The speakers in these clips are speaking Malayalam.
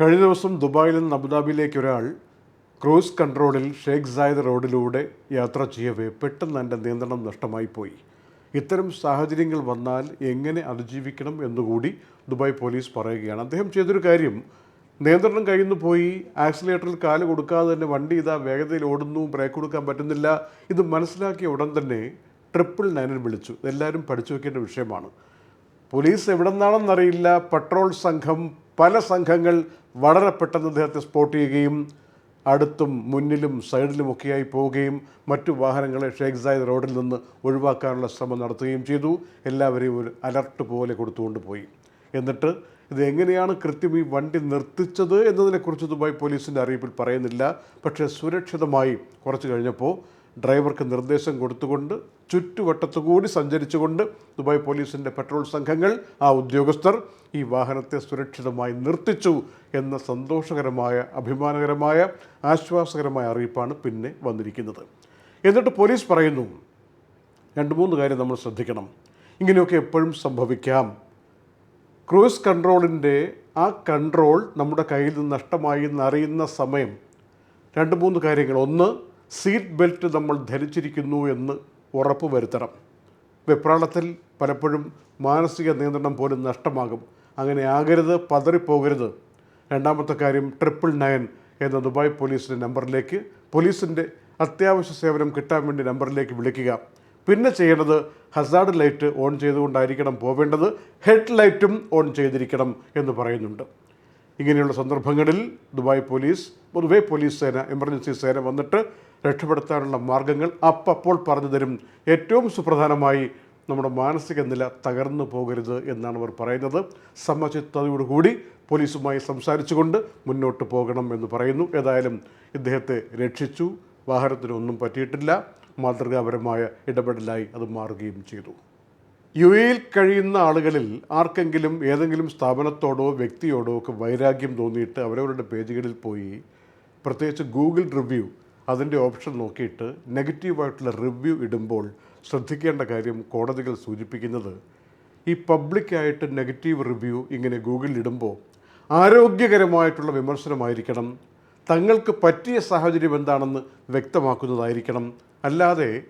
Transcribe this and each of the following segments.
കഴിഞ്ഞ ദിവസം ദുബായിൽ നിന്ന് അബുദാബിയിലേക്ക് ഒരാൾ ക്രൂസ് കൺട്രോളിൽ ഷേഖ് സായദ് റോഡിലൂടെ യാത്ര ചെയ്യവേ പെട്ടെന്ന് എന്റെ നിയന്ത്രണം നഷ്ടമായി പോയി. ഇത്തരം സാഹചര്യങ്ങൾ വന്നാൽ എങ്ങനെ അതിജീവിക്കണം എന്നുകൂടി ദുബായ് പോലീസ് പറയുകയാണ്. അദ്ദേഹം ചെയ്തൊരു കാര്യം നിയന്ത്രണം കയ്യിൽ പോയി ആക്സിലേറ്ററിൽ കാൽ കൊടുക്കാതെ തന്നെ വണ്ടി ഇതാ വേഗതയിൽ ഓടുന്നു ബ്രേക്ക് കൊടുക്കാൻ പറ്റുന്നില്ല. ഇത് മനസ്സിലാക്കിയ ഉടൻ തന്നെ ട്രിപ്പിൾ നയനിൽ വിളിച്ചു. ഇതെല്ലാവരും പഠിച്ചു വയ്ക്കേണ്ട വിഷയമാണ്. പോലീസ് എവിടെ നിന്നാണെന്നറിയില്ല പെട്രോൾ സംഘം പല സംഘങ്ങൾ വളരെ പെട്ടെന്ന് അദ്ദേഹത്തെ സ്പോട്ട് ചെയ്യുകയും അടുത്തും മുന്നിലും സൈഡിലുമൊക്കെയായി പോവുകയും മറ്റു വാഹനങ്ങളെ ഷേഖ് സായിദ് റോഡിൽ നിന്ന് ഒഴിവാക്കാനുള്ള ശ്രമം നടത്തുകയും ചെയ്തു. എല്ലാവരെയും ഒരു അലർട്ട് പോലെ കൊടുത്തുകൊണ്ട് പോയി. എന്നിട്ട് ഇത് എങ്ങനെയാണ് കൃത്യം ഈ വണ്ടി നിർത്തിച്ചത് എന്നതിനെക്കുറിച്ച് ദുബായ് പോലീസിന്റെ അറിയിപ്പിൽ പറയുന്നില്ല. പക്ഷേ സുരക്ഷിതമായി കുറച്ച് കഴിഞ്ഞപ്പോൾ ഡ്രൈവർക്ക് നിർദ്ദേശം കൊടുത്തുകൊണ്ട് ചുറ്റുവട്ടത്തുകൂടി സഞ്ചരിച്ചുകൊണ്ട് ദുബായ് പോലീസിന്റെ പെട്രോൾ സംഘങ്ങൾ ആ ഉദ്യോഗസ്ഥർ ഈ വാഹനത്തെ സുരക്ഷിതമായി നിർത്തിച്ചു എന്ന സന്തോഷകരമായ അഭിമാനകരമായ ആശ്വാസകരമായ അറിയിപ്പാണ് പിന്നെ വന്നിരിക്കുന്നത്. എന്നിട്ട് പോലീസ് പറയുന്നു രണ്ട് മൂന്ന് കാര്യം നമ്മൾ ശ്രദ്ധിക്കണം. ഇങ്ങനെയൊക്കെ എപ്പോഴും സംഭവിക്കാം. ക്രൂസ് കൺട്രോളിന്റെ ആ കൺട്രോൾ നമ്മുടെ കയ്യിൽ നിന്ന് നഷ്ടമായി എന്നറിയുന്ന സമയം രണ്ട് മൂന്ന് കാര്യങ്ങൾ. ഒന്ന് സീറ്റ് ബെൽറ്റ് നമ്മൾ ധരിച്ചിരിക്കുന്നു എന്ന് ഉറപ്പ് വരുത്തണം. വെപ്രാളത്തിൽ പലപ്പോഴും മാനസിക നിയന്ത്രണം പോലും നഷ്ടമാകും. അങ്ങനെ ആകരുത് പതറിപ്പോകരുത്. രണ്ടാമത്തെ കാര്യം ട്രിപ്പിൾ നയൻ എന്ന ദുബായ് പോലീസിന്റെ നമ്പറിലേക്ക് പോലീസിന്റെ അത്യാവശ്യ സേവനം കിട്ടാൻ വേണ്ടി നമ്പറിലേക്ക് വിളിക്കുക. പിന്നെ ചെയ്യേണ്ടത് ഹസാർഡ് ലൈറ്റ് ഓൺ ചെയ്തുകൊണ്ടായിരിക്കണം പോവേണ്ടത് ഹെഡ് ലൈറ്റും ഓൺ ചെയ്തിരിക്കണം എന്ന് പറയുന്നുണ്ട്. ഇങ്ങനെയുള്ള സന്ദർഭങ്ങളിൽ ദുബായ് പോലീസ് പൊതുവേ പോലീസ് സേന എമർജൻസി സേന വന്നിട്ട് രക്ഷപ്പെടുത്താനുള്ള മാർഗങ്ങൾ അപ്പപ്പോൾ പറഞ്ഞു തരും. ഏറ്റവും സുപ്രധാനമായി നമ്മുടെ മാനസിക നില തകർന്നു പോകരുത് എന്നാണ് അവർ പറയുന്നത്. സമചിത്തതയോടുകൂടി പോലീസുമായി സംസാരിച്ചുകൊണ്ട് മുന്നോട്ട് പോകണം എന്ന് പറയുന്നു. ഏതായാലും ഇദ്ദേഹത്തെ രക്ഷിച്ചു. വാഹനത്തിനൊന്നും പറ്റിയിട്ടില്ല. മാതൃകാപരമായ ഇടപെടലായി അത് മാറുകയും ചെയ്തു. യു എയിൽ കഴിയുന്ന ആളുകളിൽ ആർക്കെങ്കിലും ഏതെങ്കിലും സ്ഥാപനത്തോടോ വ്യക്തിയോടോ ഒക്കെ വൈരാഗ്യം തോന്നിയിട്ട് അവരവരുടെ പേജുകളിൽ പോയി പ്രത്യേകിച്ച് ഗൂഗിൾ റിവ്യൂ അതിന്റെ ഓപ്ഷൻ നോക്കിയിട്ട് നെഗറ്റീവായിട്ടുള്ള റിവ്യൂ ഇടുമ്പോൾ ശ്രദ്ധിക്കേണ്ട കാര്യം കോടതികൾ സൂചിപ്പിക്കുന്നത് ഈ പബ്ലിക്കായിട്ട് നെഗറ്റീവ് റിവ്യൂ ഇങ്ങനെ ഗൂഗിളിൽ ഇടുമ്പോൾ ആരോഗ്യകരമായിട്ടുള്ള വിമർശനമായിരിക്കണം. തങ്ങൾക്ക് പറ്റിയ സാഹചര്യം എന്താണെന്ന് വ്യക്തമാക്കുന്നതായിരിക്കണം. അല്ലാതെ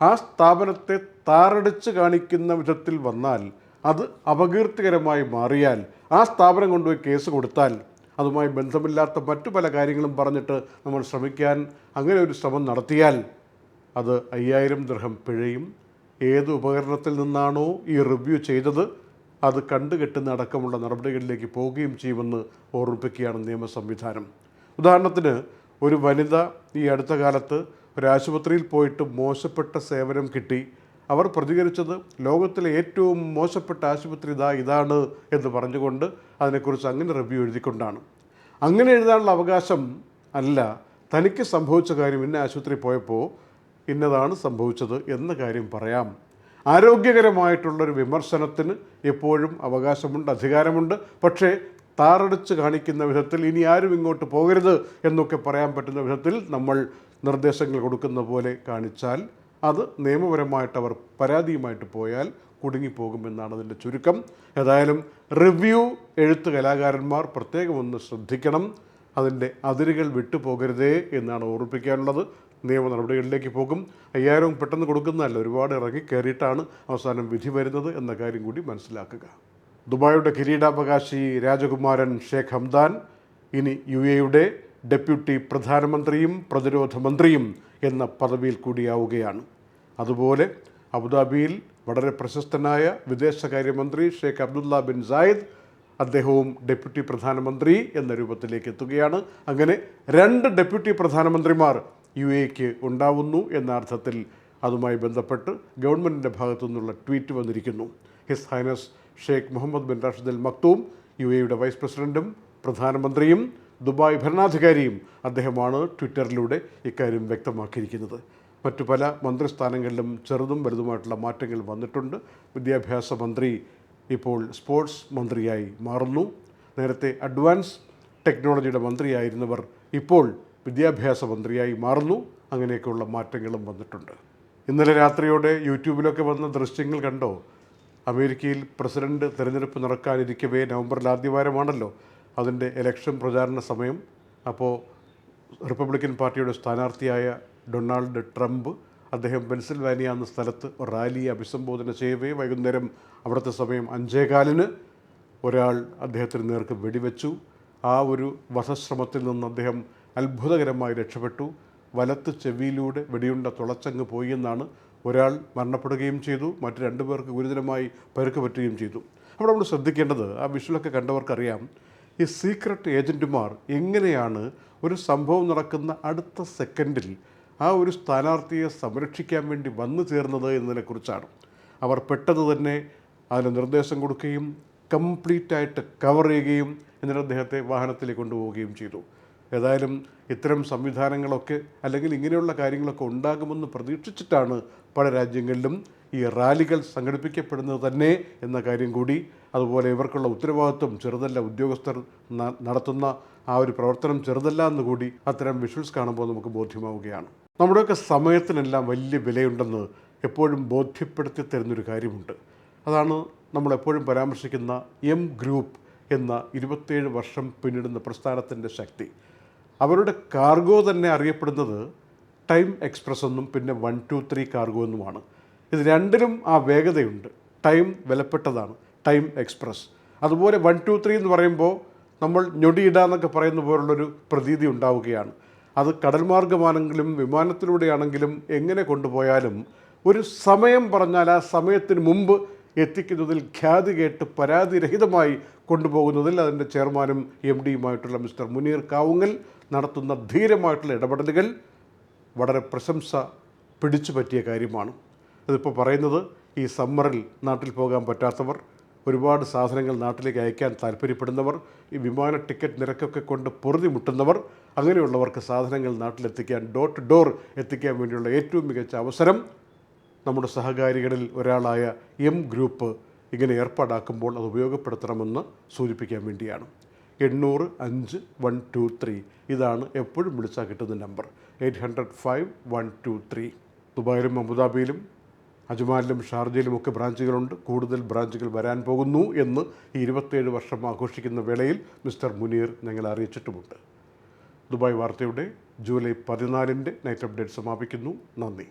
ആ സ്ഥാപനത്തെ താറടിച്ച് കാണിക്കുന്ന വിധത്തിൽ വന്നാൽ അത് അപകീർത്തികരമായി മാറിയാൽ ആ സ്ഥാപനം കൊണ്ടുപോയി കേസ് കൊടുത്താൽ അതുമായി ബന്ധമില്ലാത്ത മറ്റു പല കാര്യങ്ങളും പറഞ്ഞിട്ട് നമ്മൾ ശ്രമിക്കാൻ അങ്ങനെ ഒരു ശ്രമം നടത്തിയാൽ അത് അയ്യായിരം ദൃഹം പിഴയും. ഏത് ഉപകരണത്തിൽ നിന്നാണോ ഈ റിവ്യൂ ചെയ്തത് അത് കണ്ടുകെട്ടുന്ന അടക്കമുള്ള നടപടികളിലേക്ക് പോവുകയും ചെയ്യുമെന്ന് ഓർമ്മിപ്പിക്കുകയാണ് നിയമ സംവിധാനം. ഉദാഹരണത്തിന് ഒരു വനിത ഈ അടുത്ത കാലത്ത് ഒരു ആശുപത്രിയിൽ പോയിട്ട് മോശപ്പെട്ട സേവനം കിട്ടി. അവർ പ്രതികരിച്ചത് ലോകത്തിലെ ഏറ്റവും മോശപ്പെട്ട ആശുപത്രി ഇതാ ഇതാണ് എന്ന് പറഞ്ഞുകൊണ്ട് അതിനെക്കുറിച്ച് അങ്ങനെ റിവ്യൂ എഴുതിക്കൊണ്ടാണ്. അങ്ങനെ എഴുതാനുള്ള അവകാശം അല്ല. തനിക്ക് സംഭവിച്ച കാര്യം ഇന്ന ആശുപത്രി പോയപ്പോൾ ഇന്നതാണ് സംഭവിച്ചത് എന്ന കാര്യം പറയാം. ആരോഗ്യകരമായിട്ടുള്ളൊരു വിമർശനത്തിന് എപ്പോഴും അവകാശമുണ്ട് അധികാരമുണ്ട്. പക്ഷേ താറടിച്ച് കാണിക്കുന്ന വിധത്തിൽ ഇനി ആരും ഇങ്ങോട്ട് പോകരുത് എന്നൊക്കെ പറയാൻ പറ്റുന്ന വിധത്തിൽ നമ്മൾ നിർദ്ദേശങ്ങൾ കൊടുക്കുന്ന പോലെ കാണിച്ചാൽ അത് നിയമപരമായിട്ട് അവർ പരാതിയുമായിട്ട് പോയാൽ കുടുങ്ങിപ്പോകുമെന്നാണ് അതിന്റെ ചുരുക്കം. ഏതായാലും റിവ്യൂ എഴുത്ത് കലാകാരന്മാർ പ്രത്യേകം ഒന്ന് ശ്രദ്ധിക്കണം. അതിന്റെ അതിരുകൾ വിട്ടുപോകരുതേ എന്നാണ് ഓർമ്മിപ്പിക്കാനുള്ളത്. നിയമ നടപടികളിലേക്ക് പോകും. അയ്യായിരവും പെട്ടെന്ന് കൊടുക്കുന്നതല്ല ഒരുപാട് ഇറങ്ങി കയറിയിട്ടാണ് അവസാനം വിധി വരുന്നത് എന്ന കാര്യം കൂടി മനസ്സിലാക്കുക. ദുബായിയുടെ കിരീടാവകാശി രാജകുമാരൻ ഷേഖ് ഹംദാൻ ഇനി യു എയുടെ ഡെപ്യൂട്ടി പ്രധാനമന്ത്രിയും പ്രതിരോധ മന്ത്രിയും എന്ന പദവിയിൽ കൂടിയാവുകയാണ്. അതുപോലെ അബുദാബിയിൽ വളരെ പ്രശസ്തനായ വിദേശകാര്യമന്ത്രി ഷേഖ് അബ്ദുല്ല ബിൻ സായിദ് അദ്ദേഹവും ഡെപ്യൂട്ടി പ്രധാനമന്ത്രി എന്ന രൂപത്തിലേക്ക് എത്തുകയാണ്. അങ്ങനെ രണ്ട് ഡെപ്യൂട്ടി പ്രധാനമന്ത്രിമാർ യു എക്ക് ഉണ്ടാവുന്നു എന്ന അർത്ഥത്തിൽ അതുമായി ബന്ധപ്പെട്ട് ഗവൺമെന്റിന്റെ ഭാഗത്തു നിന്നുള്ള ട്വീറ്റ് വന്നിരിക്കുന്നു. His Highness Sheikh Mohammed bin Rashid Al Maktoum U എയുടെ വൈസ് പ്രസിഡന്റും പ്രധാനമന്ത്രിയും ദുബായ് ഭരണാധികാരിയും അദ്ദേഹമാണ് ട്വിറ്ററിലൂടെ ഇക്കാര്യം വ്യക്തമാക്കിയിരിക്കുന്നത്. മറ്റു പല മന്ത്രിസ്ഥാനങ്ങളിലും ചെറുതും വലുതുമായിട്ടുള്ള മാറ്റങ്ങൾ വന്നിട്ടുണ്ട്. വിദ്യാഭ്യാസ മന്ത്രി ഇപ്പോൾ സ്പോർട്സ് മന്ത്രിയായി മാറുന്നു. നേരത്തെ അഡ്വാൻസ് ടെക്നോളജിയുടെ മന്ത്രിയായിരുന്നവർ ഇപ്പോൾ വിദ്യാഭ്യാസ മന്ത്രിയായി മാറുന്നു. അങ്ങനെയൊക്കെയുള്ള മാറ്റങ്ങളും വന്നിട്ടുണ്ട്. ഇന്നലെ രാത്രിയോടെ യൂട്യൂബിലൊക്കെ വന്ന ദൃശ്യങ്ങൾ കണ്ടോ? അമേരിക്കയിൽ പ്രസിഡന്റ് തെരഞ്ഞെടുപ്പ് നടക്കാനിരിക്കവേ നവംബറിൽ ആദ്യവാരമാണല്ലോ. അതിന്റെ ഇലക്ഷൻ പ്രചാരണ സമയം. അപ്പോൾ റിപ്പബ്ലിക്കൻ പാർട്ടിയുടെ സ്ഥാനാർത്ഥിയായ ഡൊണാൾഡ് ട്രംപ് അദ്ദേഹം പെൻസിൽവാനിയ എന്ന സ്ഥലത്ത് റാലിയെ അഭിസംബോധന ചെയ്യവേ. വൈകുന്നേരം അവിടുത്തെ സമയം അഞ്ചേകാലിന് ഒരാൾ അദ്ദേഹത്തിന് നേർക്ക് വെടിവെച്ചു. ആ ഒരു വധശ്രമത്തിൽ നിന്ന് അദ്ദേഹം അത്ഭുതകരമായി രക്ഷപ്പെട്ടു. വലത്ത് ചെവിയിലൂടെ വെടിയുണ്ട തുളച്ചങ്ങ് പോയി എന്നാണ് ഒരാൾ മരണപ്പെടുകയും ചെയ്തു. മറ്റു രണ്ടു പേർക്ക് ഗുരുതരമായി പരുക്ക് പറ്റുകയും ചെയ്തു. അവിടെ നമ്മൾ ശ്രദ്ധിക്കേണ്ടത് ആ വിഷ്വലൊക്കെ കണ്ടവർക്കറിയാം ഈ സീക്രട്ട് ഏജന്റുമാർ എങ്ങനെയാണ് ഒരു സംഭവം നടക്കുന്ന അടുത്ത സെക്കൻഡിൽ ആ ഒരു സ്ഥാനാർത്ഥിയെ സംരക്ഷിക്കാൻ വേണ്ടി വന്നു ചേർന്നത് എന്നതിനെക്കുറിച്ചാണ് അവർ പെട്ടെന്ന് തന്നെ അതിന് നിർദ്ദേശം കൊടുക്കുകയും കംപ്ലീറ്റ് ആയിട്ട് കവർ ചെയ്യുകയും എന്നിട്ട് അദ്ദേഹത്തെ വാഹനത്തിലേക്ക് കൊണ്ടുപോവുകയും ചെയ്തു. ഏതായാലും ഇത്തരം സംവിധാനങ്ങളൊക്കെ അല്ലെങ്കിൽ ഇങ്ങനെയുള്ള കാര്യങ്ങളൊക്കെ ഉണ്ടാകുമെന്ന് പ്രതീക്ഷിച്ചിട്ടാണ് പല രാജ്യങ്ങളിലും ഈ റാലികൾ സംഘടിപ്പിക്കപ്പെടുന്നത് തന്നെ എന്ന കാര്യം കൂടി. അതുപോലെ ഇവർക്കുള്ള ഉത്തരവാദിത്വം ചെറുതല്ല ഉദ്യോഗസ്ഥർ നടത്തുന്ന ആ ഒരു പ്രവർത്തനം ചെറുതല്ല എന്നുകൂടി അത്തരം വിഷ്വൽസ് കാണുമ്പോൾ നമുക്ക് ബോധ്യമാവുകയാണ്. നമ്മുടെയൊക്കെ സമയത്തിനെല്ലാം വലിയ വിലയുണ്ടെന്ന് എപ്പോഴും ബോധ്യപ്പെടുത്തി തരുന്നൊരു കാര്യമുണ്ട്. അതാണ് നമ്മളെപ്പോഴും പരാമർശിക്കുന്ന എം ഗ്രൂപ്പ് എന്ന ഇരുപത്തേഴ് വർഷം പിന്നിടുന്ന പ്രസ്ഥാനത്തിന്റെ ശക്തി. അവരുടെ കാർഗോ തന്നെ അറിയപ്പെടുന്നത് ടൈം എക്സ്പ്രസ് എന്നും പിന്നെ വൺ ടു ത്രീ കാർഗോ എന്നുമാണ്. ഇത് രണ്ടിലും ആ വേഗതയുണ്ട്. ടൈം വിലപ്പെട്ടതാണ്. ടൈം എക്സ്പ്രസ് അതുപോലെ വൺ ടു ത്രീ എന്ന് പറയുമ്പോൾ നമ്മൾ ഞൊടിയിടാന്നൊക്കെ പറയുന്ന പോലുള്ളൊരു പ്രതീതി ഉണ്ടാവുകയാണ്. അത് കടൽ മാർഗമാണെങ്കിലും വിമാനത്തിലൂടെയാണെങ്കിലും എങ്ങനെ കൊണ്ടുപോയാലും ഒരു സമയം പറഞ്ഞാൽ ആ സമയത്തിന് മുമ്പ് എത്തിക്കുന്നതിൽ ഖ്യാതി കേട്ട് പരാതിരഹിതമായി കൊണ്ടുപോകുന്നതിൽ അതിന്റെ ചെയർമാനും എം ഡിയുമായിട്ടുള്ള മിസ്റ്റർ മുനീർ കാവുങ്ങൽ നടത്തുന്ന ധീരമായിട്ടുള്ള ഇടപെടലുകൾ വളരെ പ്രശംസ പിടിച്ചു പറ്റിയ കാര്യമാണ്. അതിപ്പോൾ പറയുന്നത് ഈ സമ്മറിൽ നാട്ടിൽ പോകാൻ പറ്റാത്തവർ ഒരുപാട് സാധനങ്ങൾ നാട്ടിലേക്ക് അയക്കാൻ താല്പര്യപ്പെടുന്നവർ ഈ വിമാന ടിക്കറ്റ് നിരക്കൊക്കെ കൊണ്ട് പൊറുതി മുട്ടുന്നവർ അങ്ങനെയുള്ളവർക്ക് സാധനങ്ങൾ നാട്ടിലെത്തിക്കാൻ ഡോർ ടു ഡോർ എത്തിക്കാൻ വേണ്ടിയുള്ള ഏറ്റവും മികച്ച അവസരം നമ്മുടെ സഹകാരികളിൽ ഒരാളായ എം ഗ്രൂപ്പ് ഇങ്ങനെ ഏർപ്പാടാക്കുമ്പോൾ അത് ഉപയോഗപ്പെടുത്തണമെന്ന് സൂചിപ്പിക്കാൻ വേണ്ടിയാണ്. എണ്ണൂറ് അഞ്ച് വൺ ടു ത്രീ ഇതാണ് എപ്പോഴും വിളിച്ചാൽ കിട്ടുന്ന number eight hundred five one two three ദുബായിലും അബുദാബിയിലും അജ്മാനിലും ഷാർജയിലും ഒക്കെ ബ്രാഞ്ചുകളുണ്ട്. കൂടുതൽ ബ്രാഞ്ചുകൾ വരാൻ പോകുന്നു എന്ന് ഈ ഇരുപത്തേഴ് വർഷം ആഘോഷിക്കുന്ന വേളയിൽ മിസ്റ്റർ മുനീർ ഞങ്ങളെ അറിയിച്ചിട്ടുമുണ്ട്. ദുബായ് വാർത്തയുടെ ജൂലൈ പതിനാലിന്റെ നൈറ്റ് അപ്ഡേറ്റ് സമാപിക്കുന്നു. നന്ദി.